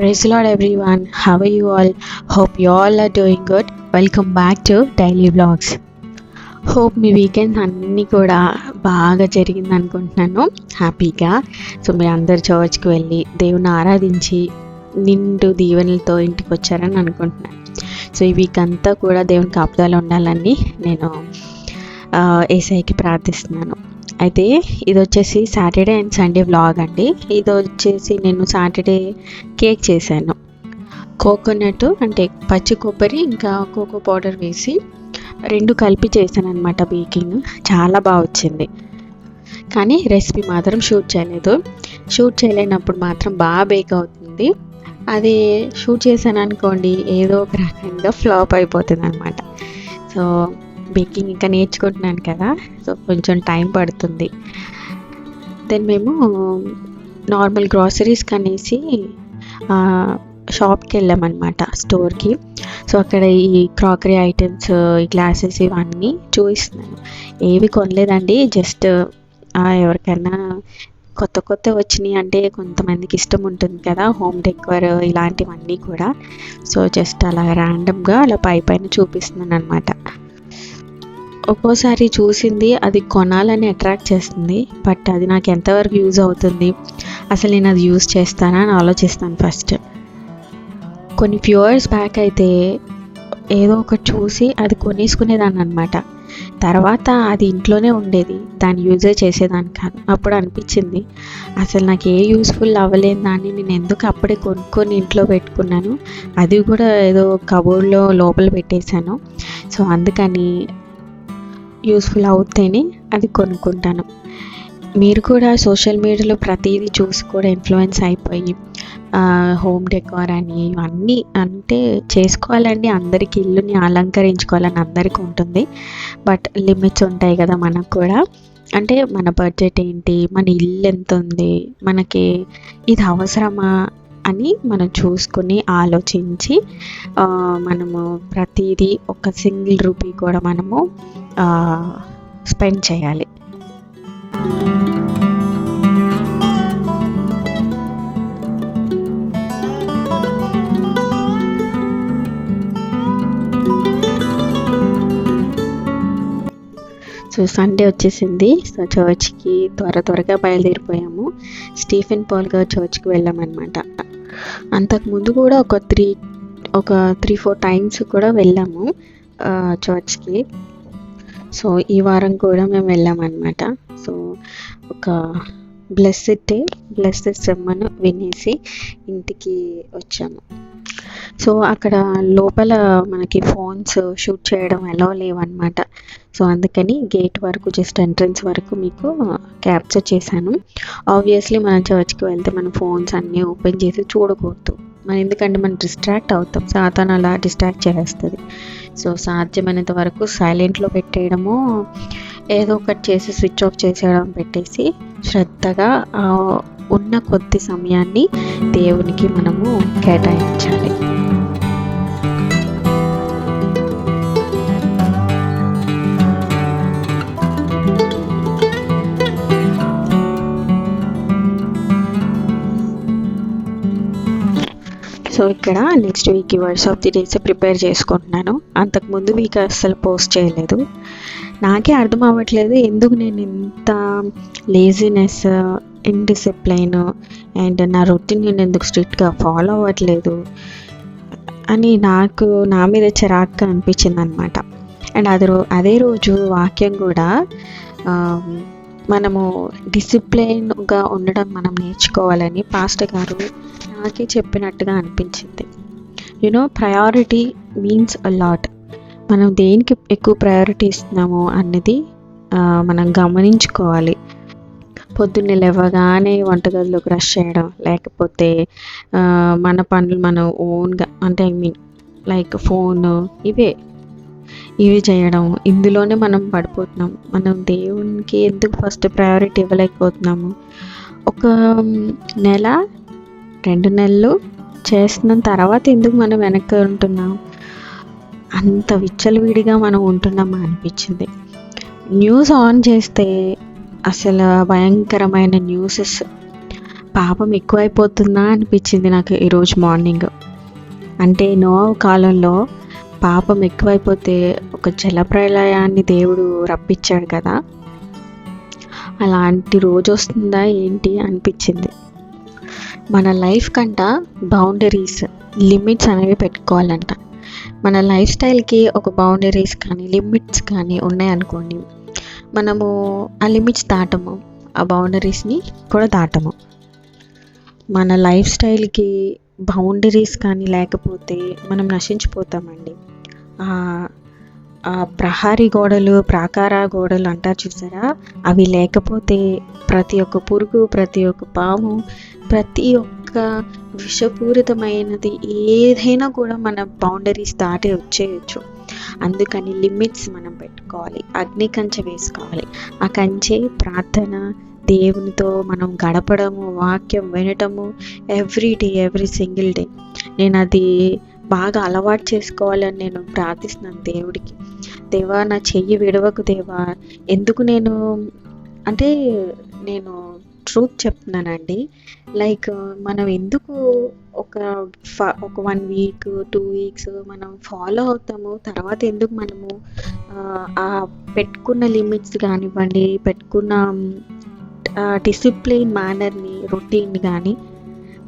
Praise lord everyone have you all hope you all are doing good welcome back to daily vlogs hope me weekends అన్నీ కూడా బాగా జరిగింది అనుకుంటున్నాను. హ్యాపీగా so మీరు అందరు చర్చ్కి వెళ్ళి దేవుని ఆరాధించి నిండు దీవెనలతో ఇంటికి వచ్చారని అనుకుంటున్నాను. సో ఈ వీక్ అంతా కూడా దేవుని కాపుదాలు ఉండాలని నేను ఏసైకి ప్రార్థిస్తున్నాను. అయితే ఇది వచ్చేసి సాటర్డే అండ్ సండే వ్లాగ్ అండి. ఇది వచ్చేసి నేను సాటర్డే కేక్ చేశాను. కోకోనట్ అంటే పచ్చి కొబ్బరి ఇంకా కోకో పౌడర్ వేసి రెండు కలిపి చేశాను అనమాట బేకింగ్. చాలా బాగా వచ్చింది. కానీ రెసిపీ మాత్రం షూట్ చేయలేదు. షూట్ చేయలేనప్పుడు మాత్రం బాగా బేక్ అవుతుంది. అది షూట్ చేశాను అనుకోండి ఏదో ఒక రకంగా ఫ్లాప్ అయిపోతుంది అనమాట సో బేకింగ్ ఇంకా నేర్చుకుంటున్నాను కదా. సో కొంచెం టైం పడుతుంది. దెన్ మేము నార్మల్ గ్రాసరీస్ కనేసి షాప్కి వెళ్ళామన్నమాట స్టోర్కి. సో అక్కడ ఈ క్రాకరీ ఐటమ్స్ ఈ గ్లాసెస్ ఇవన్నీ చూపిస్తున్నాను. ఏవి కొనలేదండి. జస్ట్ ఎవరికైనా కొత్త కొత్త వచ్చినాయి అంటే కొంతమందికి ఇష్టం ఉంటుంది కదా. హోమ్ డెకర్ ఇలాంటివన్నీ కూడా. సో జస్ట్ అలా ర్యాండమ్గా అలా పై పైన చూపిస్తున్నాను అనమాట ఒక్కోసారి చూసింది అది కొనాలని అట్రాక్ట్ చేస్తుంది బట్ అది నాకు ఎంతవరకు యూజ్ అవుతుంది? అసలు నేను అది యూజ్ చేస్తానా అని ఆలోచిస్తాను ఫస్ట్ కొన్ని ఫ్యూ ఇయర్స్ బ్యాక్ అయితే ఏదో ఒకటి చూసి అది కొనేసుకునేదాన్ని అనమాట తర్వాత అది ఇంట్లోనే ఉండేది దాన్ని యూజే చేసేదాన్ని కాదు. అప్పుడు అనిపించింది అసలు నాకు ఏ యూస్ఫుల్ అవ్వలేని దాన్ని నేను ఎందుకు అప్పుడే కొనుక్కొని ఇంట్లో పెట్టుకున్నాను? అది కూడా ఏదో కబోర్డ్లో లోపల పెట్టేశాను. సో అందుకని యూస్ఫుల్ అవుతేనే అది కొనుక్కుంటాను. మీరు కూడా సోషల్ మీడియాలో ప్రతిదీ చూసి కూడా ఇన్ఫ్లుయెన్స్ అయిపోయి హోమ్ డెకార్ అని ఇవన్నీ అంటే చేసుకోవాలండి. అందరికి ఇల్లుని అలంకరించుకోవాలని అందరికీ ఉంటుంది. బట్ లిమిట్స్ ఉంటాయి కదా మనకు కూడా. అంటే మన బడ్జెట్ ఏంటి? మన ఇల్లు ఎంత ఉంది మనకి ఇది అవసరమా? అని మనం చూసుకుని ఆలోచించి మనము ప్రతిదీ ఒక సింగిల్ రూపీ కూడా మనము స్పెండ్ చేయాలి. సో సండే వచ్చేసింది. సో చర్చ్కి త్వర త్వరగా బయలుదేరిపోయాము. స్టీఫెన్ పాల్గా చర్చ్కి వెళ్ళామన్నమాట. అంతకుముందు కూడా ఒక త్రీ ఒక త్రీ ఫోర్ టైమ్స్ కూడా వెళ్ళాము చర్చ్కి. సో ఈ వారం కూడా మేము వెళ్ళామన్నమాట. సో ఒక బ్లెస్సెడ్ డే బ్లెస్సెడ్ సెమ్మను వినేసి ఇంటికి వచ్చాము. సో అక్కడ లోపల మనకి ఫోన్స్ షూట్ చేయడం ఎలా లేవన్నమాట. సో అందుకని గేట్ వరకు జస్ట్ ఎంట్రన్స్ వరకు మీకు క్యాప్చర్ చేశాను. ఆబ్వియస్లీ మనం చర్చ్కి వెళ్తే మన ఫోన్స్ అన్నీ ఓపెన్ చేసి చూడకూడదు. మన ఎందుకంటే మనం డిస్ట్రాక్ట్ అవుతాం. సాతాన్ అలా డిస్ట్రాక్ట్ చేస్తుంది సో సాధ్యమైనంత వరకు సైలెంట్లో పెట్టేయడము ఏదో ఒకటి చేసి స్విచ్ ఆఫ్ చేసేయడం పెట్టేసి శ్రద్ధగా ఉన్న కొద్ది సమయాన్ని దేవునికి మనము కేటాయించాలి. సో ఇక్కడ next week words of the days prepare చేసుకుంటున్నాను. అంతకుముందు వీక్ అస్సలు పోస్ట్ చేయలేదు. నాకే అర్థం అవ్వట్లేదు ఎందుకు నేను ఇంత లేజినెస్ ఇన్డిసిప్లైన్ అండ్ నా రొటీన్ నేను ఎందుకు స్ట్రిక్ట్గా ఫాలో అవ్వట్లేదు అని నాకు నా మీద చిరాక్గా అనిపించింది అనమాట అండ్ అది రో అదే రోజు వాక్యం కూడా మనము డిసిప్లైన్గా ఉండడం మనం నేర్చుకోవాలని పాస్టర్ గారు నాకే చెప్పినట్టుగా అనిపించింది. You know priority means a lot మనం దేనికి ఎక్కువ ప్రయారిటీ ఇస్తున్నాము అన్నది మనం గమనించుకోవాలి. పొద్దున్నే లేవగానే వంటగదిలోకి రష్ చేయడం లేకపోతే మన పనులు మనం ఓన్గా అంటే ఐ మీన్ లైక్ ఫోన్ ఇవే. ఇవి చేయడం. ఇందులోనే మనం పడిపోతున్నాం. మనం దేవునికి ఎందుకు ఫస్ట్ ప్రయారిటీ ఇవ్వలేకపోతున్నాము? ఒక నెల రెండు నెలలు చేసిన తర్వాత ఎందుకు మనం వెనక్కి ఉంటున్నాం? అంత విచ్చలవిడిగా మనం ఉంటున్నామా అనిపించింది. న్యూస్ ఆన్ చేస్తే అసలు భయంకరమైన న్యూసెస్. పాపం ఎక్కువైపోతుందా అనిపించింది నాకు ఈరోజు మార్నింగ్. అంటే నో కాలంలో పాపం ఎక్కువైపోతే ఒక జలప్రలయాన్ని దేవుడు రప్పించాడు కదా. అలాంటి రోజు వస్తుందా ఏంటి అనిపించింది. మన లైఫ్ కంట బౌండరీస్ లిమిట్స్ అనేవి పెట్టుకోవాలంట. మన లైఫ్ స్టైల్కి ఒక బౌండరీస్ కానీ లిమిట్స్ కానీ ఉన్నాయనుకోండి. మనము ఆ లిమిట్స్ దాటము ఆ బౌండరీస్ని కూడా దాటము. మన లైఫ్ స్టైల్కి బౌండరీస్ కానీ లేకపోతే మనం నశించిపోతామండి. ఆ- ప్రహారీ గోడలు ప్రాకార గోడలు అంటారు చూసారా? అవి లేకపోతే ప్రతి ఒక్క పురుగు ప్రతి ఒక్క పాము ప్రతి ఒక్క విషపూరితమైనది ఏదైనా కూడా మన బౌండరీస్ దాటి వచ్చేయచ్చు. అందుకని లిమిట్స్ మనం పెట్టుకోవాలి. అగ్ని కంచె వేసుకోవాలి. ఆ కంచె ప్రార్థన దేవునితో మనం గడపడము వాక్యం వినటము every day every single day నేను అది బాగా అలవాటు చేసుకోవాలని నేను ప్రార్థిస్తున్నాను దేవుడికి. దేవా నా చెయ్యి విడవకు దేవా. ఎందుకు నేను అంటే నేను ట్రూత్ చెప్తున్నానండి. లైక్ మనం ఎందుకు ఒక ఫ- ఒక వన్ వీక్ టూ వీక్స్ మనం ఫాలో అవుతాము తర్వాత ఎందుకు మనము ఆ పెట్టుకున్న లిమిట్స్ కానివ్వండి పెట్టుకున్న డిసిప్లిన్ మేనర్ని రొటీన్ కానీ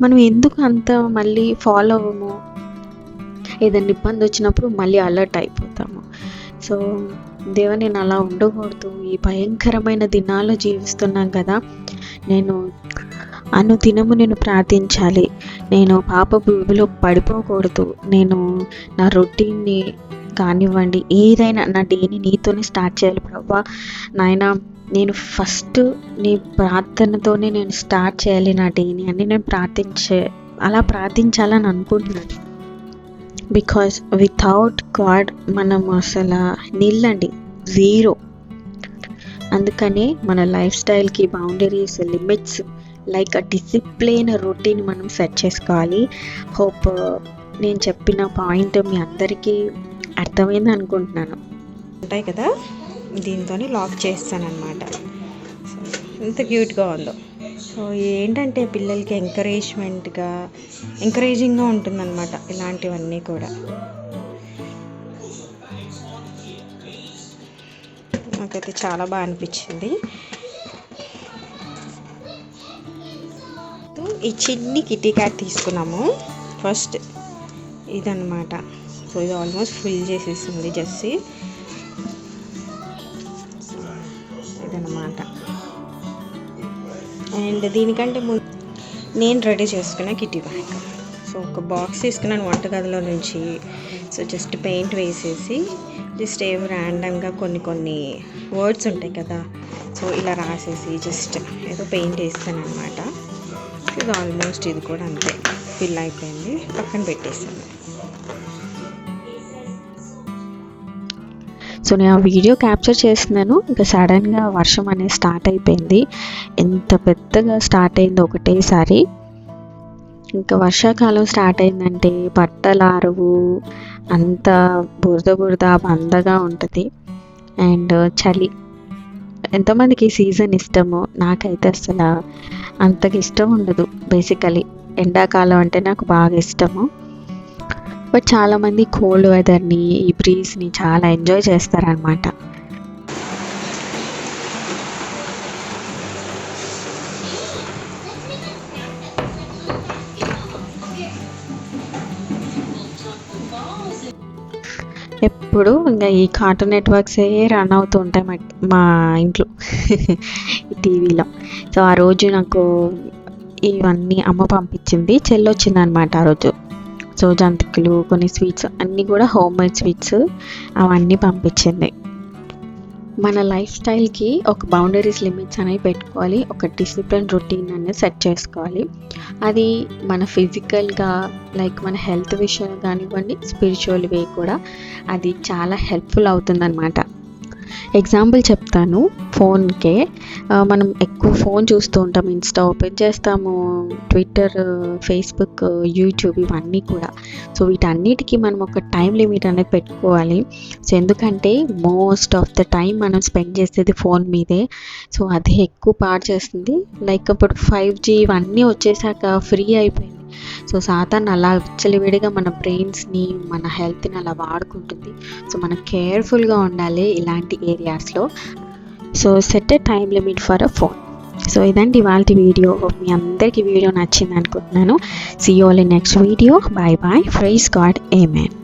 మనం ఎందుకు అంత మళ్ళీ ఫాలో అవ్వము? ఏదైనా ఇబ్బంది వచ్చినప్పుడు మళ్ళీ అలర్ట్ అయిపోతాము. సో దేవ నేను అలా ఉండకూడదు. ఈ భయంకరమైన దినాల్లో జీవిస్తున్నాం కదా. నేను అనుదినము నేను ప్రార్థించాలి. నేను పాప భూమిలో పడిపోకూడదు. నేను నా రొటీన్ని కానివ్వండి ఏదైనా నా డేని నీతోనే స్టార్ట్ చేయాలి ప్రభా. నాయన నేను ఫస్ట్ నీ ప్రార్థనతోనే నేను స్టార్ట్ చేయాలి నా డేని అని నేను ప్రార్థించే అలా ప్రార్థించాలని అనుకుంటున్నాను. బికాస్ వితౌట్ గాడ్ మనం అసలు నిల్లండి జీరో. అందుకని మన life స్టైల్కి boundaries limits like a discipline routine మనం సెట్ చేసుకోవాలి. హోప్ నేను చెప్పిన పాయింట్ మీ అందరికీ అర్థమైంది అనుకుంటున్నాను. ఉంటాయి కదా? దీంతో లాక్ చేస్తాను అనమాట ఎంత క్యూట్గా ఉందో. సో ఏంటంటే పిల్లలకి ఎంకరేజ్మెంట్గా ఎంకరేజింగ్గా ఉంటుందన్నమాట ఇలాంటివన్నీ కూడా. నాకైతే చాలా బాగా అనిపించింది. ఈ చిన్ని కిటీ క్యాట్ తీసుకున్నాము. ఫస్ట్ ఇదనమాట సో ఇది ఆల్మోస్ట్ ఫుల్ చేసేసింది జెస్సీ. ఇదనమాట అండ్ దీనికంటే ముందు నేను రెడీ చేసుకున్న కిటీ బ్యాగ్. సో ఒక బాక్స్ తీసుకున్నాను వంటగదిలో నుంచి. సో జస్ట్ పెయింట్ వేసేసి జస్ట్ ఏం ర్యాండమ్గా కొన్ని కొన్ని వర్డ్స్ ఉంటాయి కదా. సో ఇలా రాసేసి జస్ట్ ఏదో పెయింట్ వేస్తాను అనమాట ఇది ఆల్మోస్ట్ ఇది కూడా అంతే. ఫిల్ అయిపోయింది. పక్కన పెట్టేసాను సో నేను ఆ వీడియో క్యాప్చర్ చేస్తున్నాను. ఇంకా సడన్గా వర్షం అనేది స్టార్ట్ అయిపోయింది. ఎంత పెద్దగా స్టార్ట్ అయింది ఒకటేసారి. ఇంకా వర్షాకాలం స్టార్ట్ అయిందంటే బట్టలారవు అంత బురద బురద మందగా ఉంటుంది. అండ్ చలి. ఎంతమందికి సీజన్ ఇష్టమో. నాకైతే అసలు అంతకి ఇష్టం ఉండదు బేసికలీ. ఎండాకాలం అంటే నాకు బాగా ఇష్టము. బట్ చాలామంది కోల్డ్ వెదర్ని ఈ బ్రీజ్ని చాలా ఎంజాయ్ చేస్తారనమాట. ఎప్పుడు ఇంకా ఈ కార్టూన్ నెట్వర్క్సే రన్ అవుతూ ఉంటాయి మా మా ఇంట్లో. టీవీలో. సో ఆ రోజు నాకు ఇవన్నీ అమ్మ పంపించింది. చెల్లి వచ్చింది అనమాట ఆ రోజు. సో జంతికలు కొన్ని స్వీట్స్ అన్నీ కూడా హోమ్ మేడ్ స్వీట్స్ అవన్నీ పంపించింది. మన లైఫ్ స్టైల్కి ఒక బౌండరీస్ లిమిట్స్ అనేవి పెట్టుకోవాలి. ఒక డిసిప్లిన్ రొటీన్ అనేది సెట్ చేసుకోవాలి. అది మన ఫిజికల్గా లైక్ మన హెల్త్ విషయం కానివ్వండి స్పిరిచువల్ వే కూడా అది చాలా హెల్ప్ఫుల్ అవుతుందన్నమాట. ఎగ్జాంపుల్ చెప్తాను ఫోన్కే. మనం ఎక్కువ ఫోన్ చూస్తూ ఉంటాం ఇన్స్టా ఓపెన్ చేస్తాము ట్విట్టర్ ఫేస్బుక్ యూట్యూబ్ ఇవన్నీ కూడా. సో వీటన్నిటికీ మనం ఒక టైం లిమిట్ అనేది పెట్టుకోవాలి. సో ఎందుకంటే మోస్ట్ ఆఫ్ ద టైం మనం స్పెండ్ చేసేది ఫోన్ మీదే. సో అది ఎక్కువ పాడు చేస్తుంది. లైక్ ఇప్పుడు ఫైవ్ జీ ఇవన్నీ వచ్చేసాక ఫ్రీ అయిపోయింది సో సాతాన్ అలా విచ్చలివిడిగా మన బ్రెయిన్స్ని మన హెల్త్ని అలా వాడుకుంటుంది. సో మనం కేర్ఫుల్గా ఉండాలి ఇలాంటి ఏరియాస్లో. So set a time limit for a phone. So ఇదండి ఇవాళ వీడియో. మీ అందరికీ వీడియో నచ్చింది అనుకుంటున్నాను. See all next video bye bye praise God amen